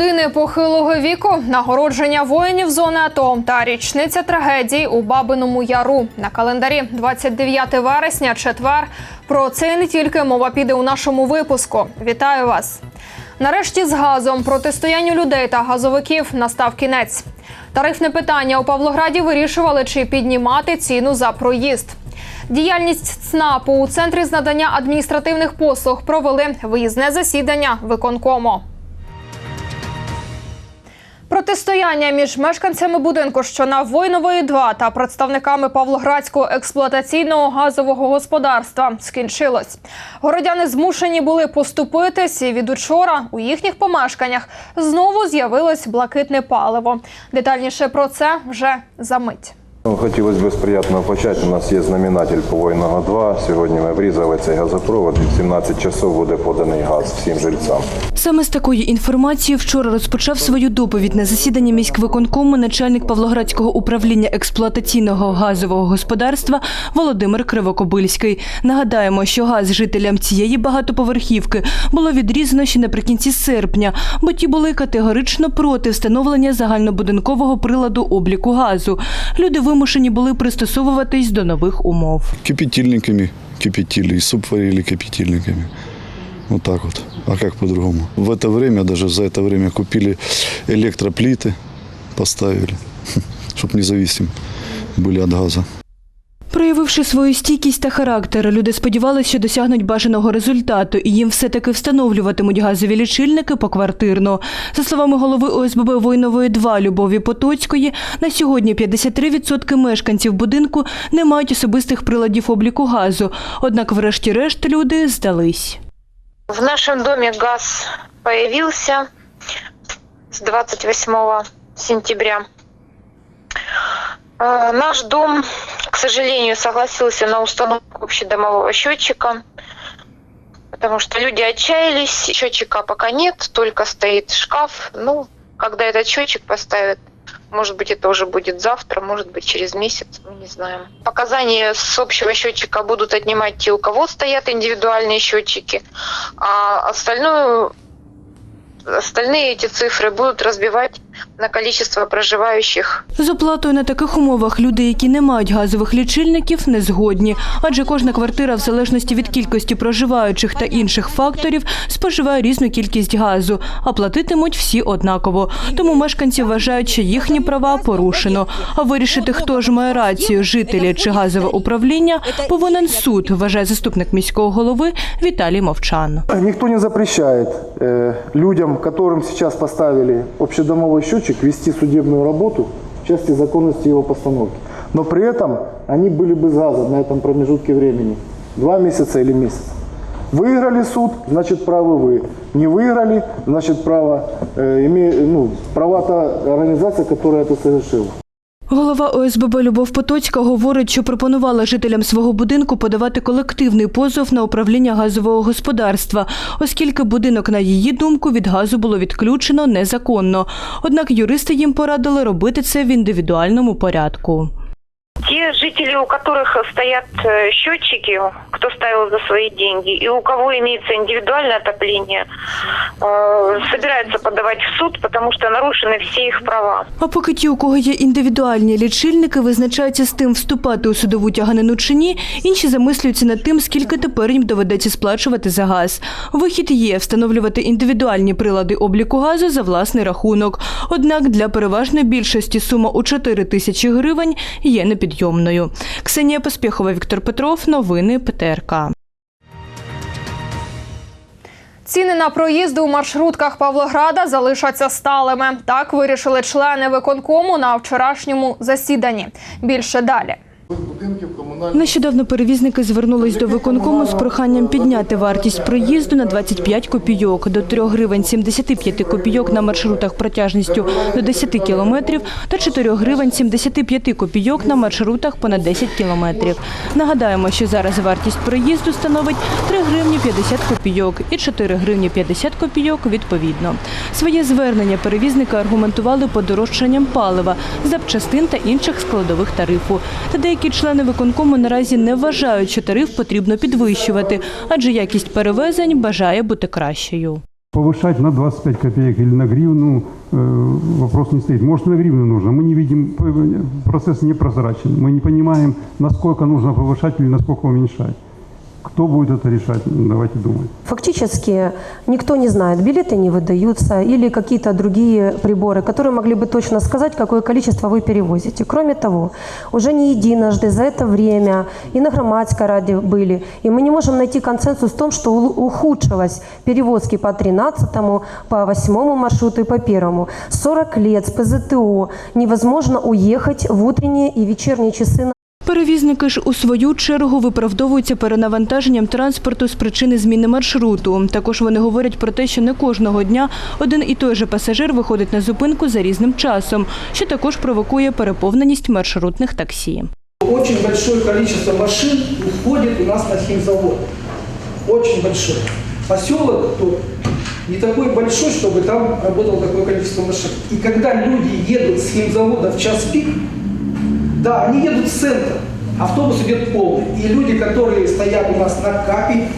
людини похилого віку, нагородження воїнів зони АТО та річниця трагедії у Бабиному Яру на календарі 29 вересня, четвер. Про це не тільки мова піде у нашому випуску. Вітаю вас! Нарешті з газом протистоянню людей та газовиків настав кінець. Тарифне питання у Павлограді вирішували, чи піднімати ціну за проїзд. Діяльність ЦНАПу у центрі з надання адміністративних послуг провели виїзне засідання виконкому. Протистояння між мешканцями будинку, що на Войнової 2 та представниками Павлоградського експлуатаційного газового господарства скінчилось. Городяни змушені були поступитись, і від учора у їхніх помешканнях знову з'явилось блакитне паливо. Детальніше про це вже за мить. Ну, Хотілося б з приємного почати. У нас є знаменатель по Войного 2. Сьогодні ми врізали цей газопровод. В 17 часов буде поданий газ всім жильцям. Саме з такої інформації вчора розпочав свою доповідь на засіданні міськвиконкому начальник Павлоградського управління експлуатаційного газового господарства Володимир Кривокобильський. Нагадаємо, що газ жителям цієї багатоповерхівки було відрізано ще наприкінці серпня, бо ті були категорично проти встановлення загальнобудинкового приладу обліку газу. Люди вимушені були пристосовуватись до нових умов. кипятильниками кипятили, и суп варили кипятильниками. Вот так вот. А как по-другому? В это время, даже за это время купили электроплиты, поставили, чтобы независим были от газа. Проявивши свою стійкість та характер, люди сподівалися, що досягнуть бажаного результату, і їм все-таки встановлюватимуть газові лічильники поквартирно. За словами голови ОСББ Войнової 2 Любові Потоцької, на сьогодні 53% мешканців будинку не мають особистих приладів обліку газу. Однак, врешті-решт, люди здались. В нашем доме газ появился с 28 сентября. Э, Наш дом, к сожалению, согласился на установку общедомового счетчика, потому что люди отчаялись. Счетчика пока нет, только стоит шкаф. Ну, когда этот счетчик поставят, может быть, это уже будет завтра, может быть, через месяц, мы не знаем. Показания с общего счетчика будут отнимать те, у кого стоят индивидуальные счетчики, а остальную, остальные эти цифры будут разбивать на количество проживающих З оплатою на таких умовах люди, які не мають газових лічильників, не згодні, адже кожна квартира, в залежності від кількості проживаючих та інших факторів, споживає різну кількість газу, а платитимуть всі однаково. Тому мешканці вважають, що їхні права порушено. А вирішити, хто ж має рацію, жителі чи газове управління, повинен суд, вважає заступник міського голови Віталій Мовчан. Никто не запрещает э, людям, которым сейчас поставили общедомовой счетчик, вести судебную работу в части законности его постановки. Но при этом они были бы с газом на этом промежутке времени. Два месяца или месяц. Выиграли суд, значит правы вы. Не выиграли, значит право, э, име, ну, права та организация, которая это совершила. Голова ОСББ Любов Потоцька говорить, що пропонувала жителям свого будинку подавати колективний позов на управління газового господарства, оскільки будинок, на її думку, від газу було відключено незаконно. Однак юристи їм порадили робити це в індивідуальному порядку Те жители, у которых стоят э, счетчики, кто ставил за свои деньги, и у кого имеется индивидуальное отопление, э, собираются подавать в суд, потому что нарушены все их права. А поки ті, у кого є індивідуальні лічильники, визначаються з тим, вступати у судову тяганину чи ні, інші замислюються над тим, скільки тепер їм доведеться сплачувати за газ. Вихід є встановлювати індивідуальні прилади обліку газу за власний рахунок. Однак для переважної більшості сума у 4 тисячі гривень є непідйомною. Ксенія Поспіхова, Віктор Петров. Новини ПТРК. Ціни на проїзди у маршрутках Павлограда залишаться сталими. Так вирішили члени виконкому на вчорашньому засіданні. Більше далі. Нещодавно перевізники звернулись до виконкому з проханням підняти вартість проїзду на 25 копійок до 3 гривень 75 копійок на маршрутах протяжністю до 10 кілометрів та 4 гривень 75 копійок на маршрутах понад 10 кілометрів. Нагадаємо, що зараз вартість проїзду становить 3 гривні 50 копійок і 4 гривні 50 копійок відповідно. Своє звернення перевізники аргументували подорожчанням палива, запчастин та інших складових тарифу. Та деякі члени виконкому наразі не вважають, що тариф потрібно підвищувати, адже якість перевезень бажає бути кращою. Повышать на 25 копеек или на гривну э, вопрос не стоит. Может, на гривну нужно. Мы не видим, э, процесс непрозрачен. Мы не понимаем, насколько нужно повышать или насколько уменьшать. Кто будет это решать? Давайте думать. Фактически никто не знает, билеты не выдаются или какие-то другие приборы, которые могли бы точно сказать, какое количество вы перевозите. Кроме того, уже не единожды за это время и на громадской ради были, и мы не можем найти консенсус в том, что ухудшилось перевозки по 13 по 8 маршруту и по первому. 40 лет с ПЗТО невозможно уехать в утренние и вечерние часы Перевізники ж у свою чергу виправдовуються перенавантаженням транспорту з причини зміни маршруту. Також вони говорять про те, що не кожного дня один і той же пасажир виходить на зупинку за різним часом, що також провокує переповненість маршрутних таксі. Очень большое количество машин уходит у нас на химзавод. Очень большое. Поселок не такой большой, чтобы там работало такое количество машин. И когда люди едут с химзавода в час пик, да, они едут в центр, автобус идет полный. И люди, которые стоят у нас на КАПе,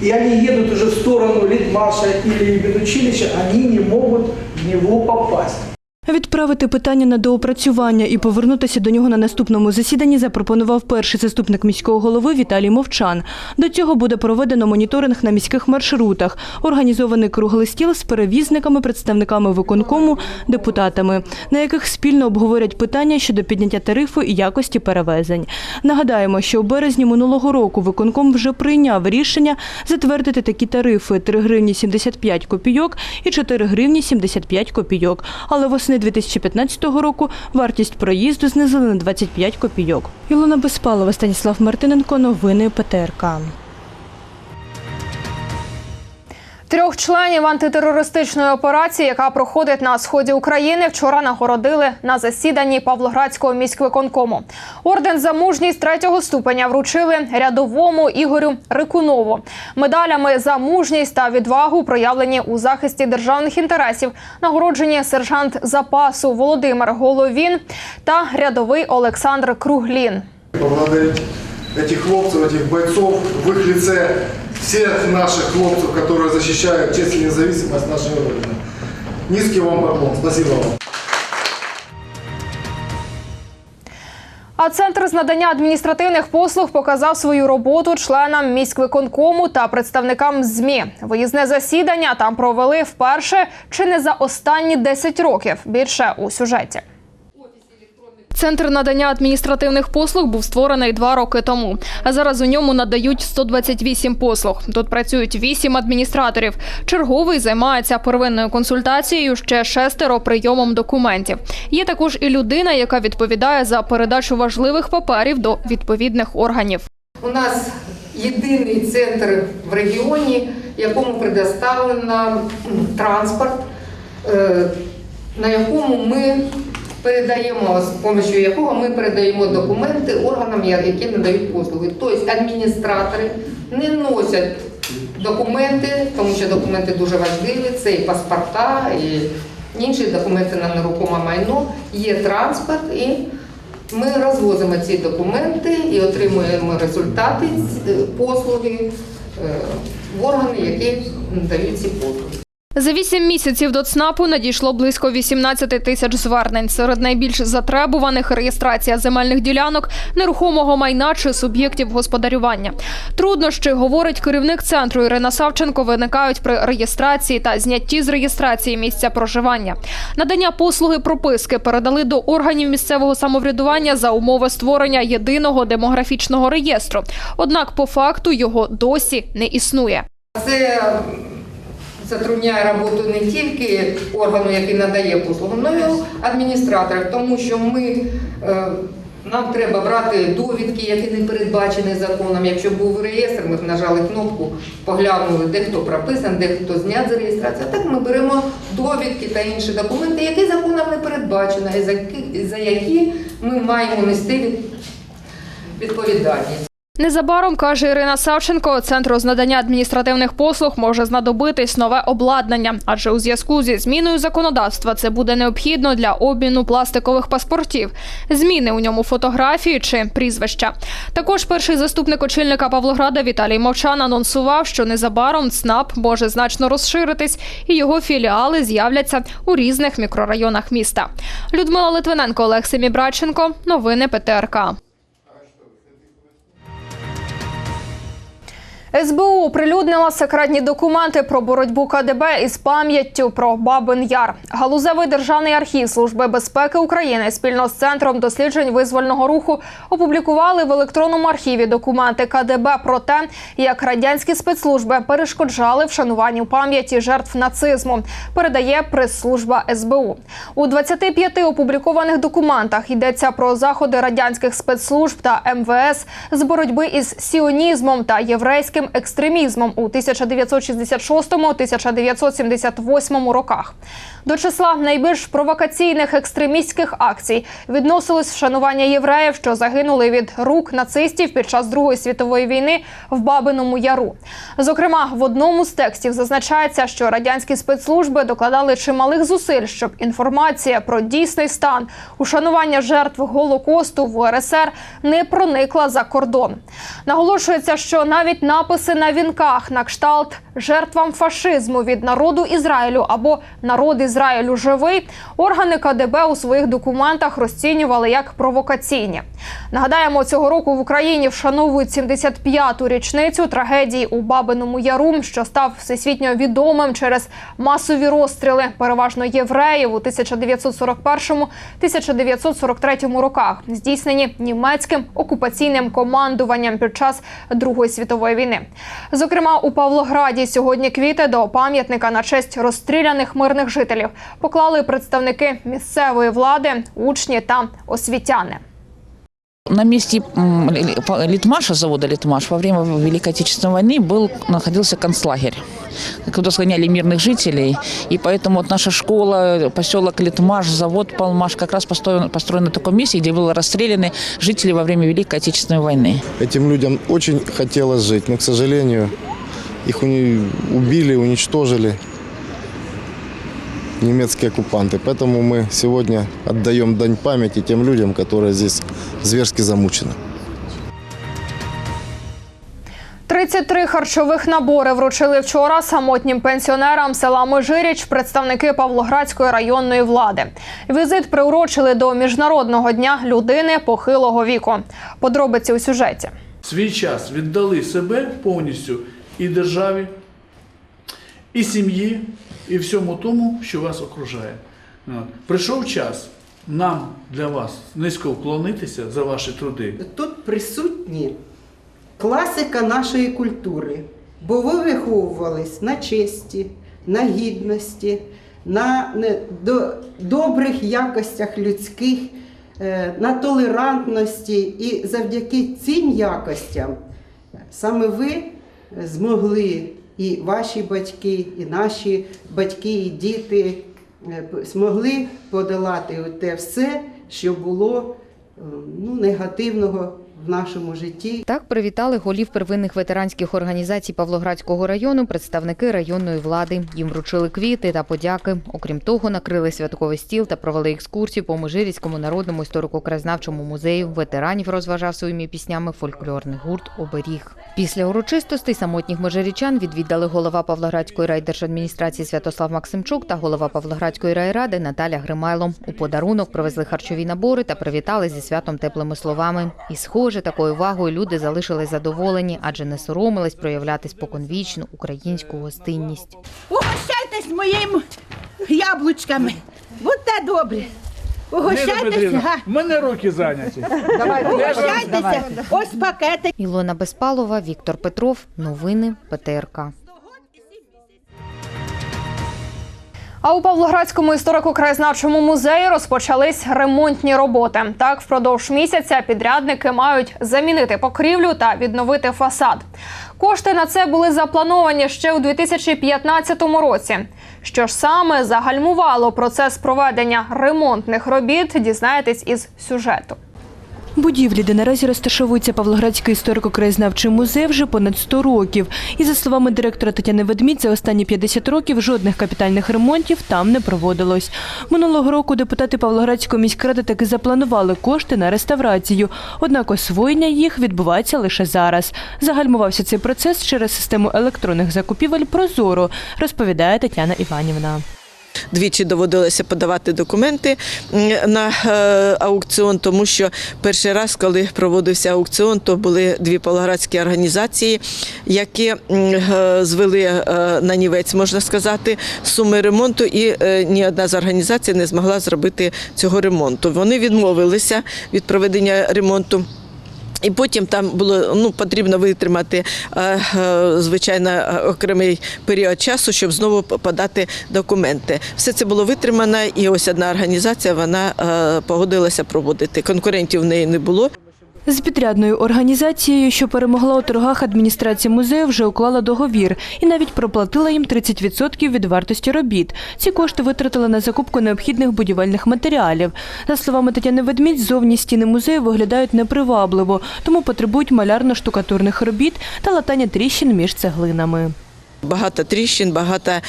и они едут уже в сторону Литмаша или медучилища, они не могут в него попасть. Відправити питання на доопрацювання і повернутися до нього на наступному засіданні запропонував перший заступник міського голови Віталій Мовчан. До цього буде проведено моніторинг на міських маршрутах, організований круглий стіл з перевізниками, представниками виконкому, депутатами, на яких спільно обговорять питання щодо підняття тарифу і якості перевезень. Нагадаємо, що у березні минулого року виконком вже прийняв рішення затвердити такі тарифи 3 гривні 75 копійок і 4 гривні 75 копійок. Але восени 2015 року вартість проїзду знизили на 25 копійок. Ілона Безпалова, Станіслав Мартиненко, новини ПТРК. Трьох членів антитерористичної операції, яка проходить на сході України, вчора нагородили на засіданні Павлоградського міськвиконкому. Орден за мужність третього ступеня вручили рядовому Ігорю Рикунову. Медалями за мужність та відвагу, проявлені у захисті державних інтересів, нагороджені сержант запасу Володимир Головін та рядовий Олександр Круглін. поблагодарить этих хлопцев, этих бойцов, в их лице всех наших хлопцев, которые защищают честь и независимость нашей Родины. Низкий вам поклон. Спасибо вам. А центр з надання адміністративних послуг показав свою роботу членам міськвиконкому та представникам змі. Виїзне засідання там провели вперше чи не за останні 10 років. Більше у сюжеті. Центр надання адміністративних послуг був створений два роки тому. А зараз у ньому надають 128 послуг. Тут працюють 8 адміністраторів. Черговий займається первинною консультацією, ще шестеро прийомом документів. Є також і людина, яка відповідає за передачу важливих паперів до відповідних органів. У нас єдиний центр в регіоні, якому предоставлено транспорт, е, на якому ми передаємо, з допомогою якого ми передаємо документи органам, які надають послуги. Тобто адміністратори не носять документи, тому що документи дуже важливі, це і паспорта, і інші документи на нерухоме майно, є транспорт і ми розвозимо ці документи і отримуємо результати е, послуги е, в органи, які надають ці послуги. За вісім місяців до ЦНАПу надійшло близько 18 тисяч звернень. Серед найбільш затребуваних реєстрація земельних ділянок, нерухомого майна чи суб'єктів господарювання. Труднощі, говорить керівник центру Ірина Савченко, виникають при реєстрації та знятті з реєстрації місця проживання. Надання послуги прописки передали до органів місцевого самоврядування за умови створення єдиного демографічного реєстру. Однак, по факту його досі не існує. Це затрудняє роботу не тільки органу, який надає послугу, але й адміністраторів, тому що ми. е, Нам треба брати довідки, які не передбачені законом. Якщо був реєстр, ми б нажали кнопку, поглянули, де хто прописаний, де хто знят з реєстрації. А так ми беремо довідки та інші документи, які законом не передбачені, і за які- ми маємо нести відповідальність. Незабаром каже Ірина Савченко, центру з надання адміністративних послуг може знадобитись нове обладнання, адже у зв'язку зі зміною законодавства це буде необхідно для обміну пластикових паспортів, зміни у ньому фотографії чи прізвища. Також перший заступник очільника Павлограда Віталій Мовчан анонсував, що незабаром ЦНАП може значно розширитись, і його філіали з'являться у різних мікрорайонах міста. Людмила Литвиненко, Олег Семібраченко. Новини ПТРК. СБУ оприлюднила секретні документи про боротьбу КДБ із пам'яттю про Бабин Яр. Галузевий державний архів Служби безпеки України спільно з центром досліджень визвольного руху опублікували в електронному архіві документи КДБ про те, як радянські спецслужби перешкоджали вшануванню пам'яті жертв нацизму. Передає прес-служба СБУ. У 25 опублікованих документах йдеться про заходи радянських спецслужб та МВС з боротьби із сіонізмом та єврейським екстремізмом у 1966-1978 роках. До числа найбільш провокаційних екстремістських акцій відносилось вшанування євреїв, що загинули від рук нацистів під час Другої світової війни в Бабиному Яру. Зокрема, в одному з текстів зазначається, що радянські спецслужби докладали чималих зусиль, щоб інформація про дійсний стан ушанування жертв голокосту в УРСР не проникла за кордон. Наголошується, що навіть написи на вінках на кшталт жертвам фашизму від народу Ізраїлю або народ Ізраїлю живий органи КДБ у своїх документах розцінювали як провокаційні. Нагадаємо, цього року в Україні вшановують 75-ту річницю трагедії у Бабиному Яру, що став всесвітньо відомим через масові розстріли, переважно євреїв у 1941-1943 роках, здійснені німецьким окупаційним командуванням під час Другої світової війни. Зокрема, у Павлограді сьогодні квіти до пам'ятника на честь розстріляних мирних жителів поклали представники місцевої влади, учні та освітяни. На месте Литмаша, завода Литмаш, во время Великой Отечественной войны был, находился концлагерь, куда сгоняли мирных жителей. И поэтому вот наша школа, поселок Литмаш, завод Палмаш как раз построен, построен на таком месте, где были расстреляны жители во время Великой Отечественной войны. Этим людям очень хотелось жить, но, к сожалению, их убили, уничтожили немецкие оккупанты. Поэтому мы сегодня отдаем дань памяти тем людям, которые здесь зверски замучены. 33 харчових набори вручили вчора самотнім пенсіонерам села Межиріч представники Павлоградської районної влади. Візит приурочили до міжнародного дня людини похилого віку. Подробиці у сюжеті. свій час віддали себе повністю і державі, і сім'ї, і всьому тому, що вас окружає. Прийшов час нам для вас низько вклонитися за ваші труди. Тут присутні класика нашої культури, бо ви виховувались на честі, на гідності, на до- добрих якостях людських, е, на толерантності. І завдяки цим якостям саме ви змогли і ваші батьки, і наші батьки, і діти е, змогли подолати те все, що було е, ну, негативного в нашому житті. Так привітали голів первинних ветеранських організацій Павлоградського району представники районної влади. Їм вручили квіти та подяки. Окрім того, накрили святковий стіл та провели екскурсію по Межирівському народному історико-краєзнавчому музею. Ветеранів розважав своїми піснями фольклорний гурт Оберіг. Після урочистостей самотніх межирічан відвідали голова Павлоградської райдержадміністрації Святослав Максимчук та голова Павлоградської райради Наталя Гримайло. У подарунок привезли харчові набори та привітали зі святом теплими словами. І схоже, такою увагою люди залишились задоволені, адже не соромились проявляти споконвічну українську гостинність. Угощайтесь моїм яблучками. Будьте добрі. Угощайтеся. в мене руки зайняті. Угощайтеся. Ось пакети. Ілона Безпалова, Віктор Петров. Новини ПТРК. А у Павлоградському історико-краєзнавчому музеї розпочались ремонтні роботи. Так, впродовж місяця підрядники мають замінити покрівлю та відновити фасад. Кошти на це були заплановані ще у 2015 році. Що ж саме загальмувало процес проведення ремонтних робіт, дізнаєтесь із сюжету. Будівлі, де наразі розташовується Павлоградський історико-краєзнавчий музей, вже понад 100 років. І за словами директора Тетяни Ведмідь, за останні 50 років жодних капітальних ремонтів там не проводилось. Минулого року депутати Павлоградської міськради таки запланували кошти на реставрацію. Однак освоєння їх відбувається лише зараз. Загальмувався цей процес через систему електронних закупівель Прозоро, розповідає Тетяна Іванівна. Двічі доводилося подавати документи на е, аукціон, тому що перший раз, коли проводився аукціон, то були дві павлоградські організації, які е, звели е, на нівець, можна сказати, суми ремонту, і ні одна з організацій не змогла зробити цього ремонту. Вони відмовилися від проведення ремонту. І потім там було ну потрібно витримати е, е, звичайно е, окремий період часу, щоб знову подати документи. Все це було витримано, і ось одна організація вона погодилася проводити. Конкурентів в неї не було. З підрядною організацією, що перемогла у торгах адміністрація музею, вже уклала договір і навіть проплатила їм 30% від вартості робіт. Ці кошти витратили на закупку необхідних будівельних матеріалів. За словами Тетяни Ведмідь, зовні стіни музею виглядають непривабливо, тому потребують малярно-штукатурних робіт та латання тріщин між цеглинами. Багато тріщин, багато е,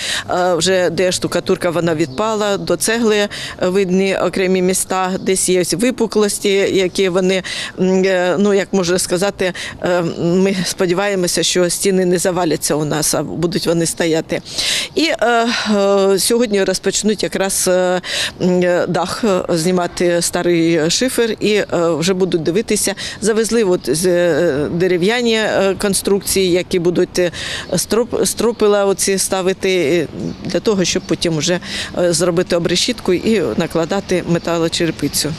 вже де штукатурка вона відпала, до цегли е, видні окремі міста, десь є випуклості, які вони, е, ну як можна сказати, ми сподіваємося, що стіни не заваляться у нас, а будуть вони стояти. І е, сьогодні розпочнуть якраз дах знімати старий шифер і вже будуть дивитися. Завезли от дерев'яні конструкції, які будуть строп, стропила оці ставити е, для того, щоб потім вже е, зробити обрешітку і накладати металочерепицю.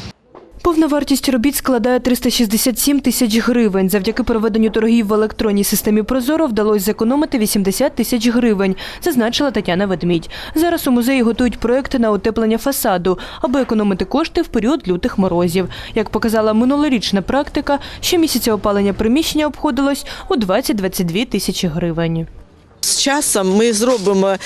Повна вартість робіт складає 367 тисяч гривень. Завдяки проведенню торгів в електронній системі Прозоро вдалося зекономити 80 тисяч гривень, зазначила Тетяна Ведмідь. Зараз у музеї готують проекти на утеплення фасаду, аби економити кошти в період лютих морозів. Як показала минулорічна практика, щомісяця опалення приміщення обходилось у 20-22 тисячі гривень. З часом ми зробимо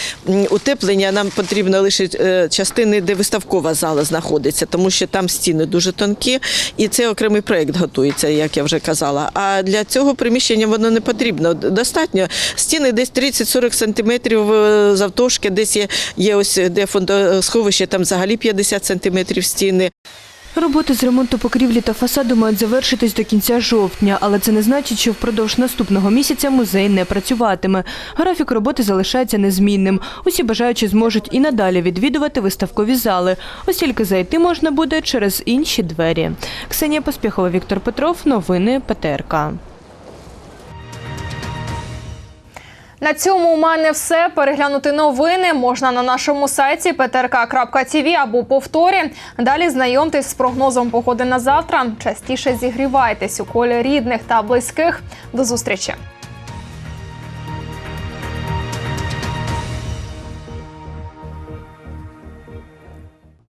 утеплення. Нам потрібно лише е, частини, де виставкова зала знаходиться, тому що там стіни дуже тонкі, і це окремий проєкт готується, як я вже казала. А для цього приміщення воно не потрібно. Достатньо стіни десь 30-40 сантиметрів е, завтовшки, десь є, є ось де фондосховище, там взагалі 50 сантиметрів стіни. Роботи з ремонту покрівлі та фасаду мають завершитись до кінця жовтня, але це не значить, що впродовж наступного місяця музей не працюватиме. Графік роботи залишається незмінним. Усі бажаючі зможуть і надалі відвідувати виставкові зали, ось тільки зайти можна буде через інші двері. Ксенія Поспіхова, Віктор Петров. Новини ПТРК. На цьому у мене все. Переглянути новини можна на нашому сайті ptrk.tv або повторі. Далі знайомтесь з прогнозом погоди на завтра. Частіше зігрівайтесь у колі рідних та близьких. До зустрічі.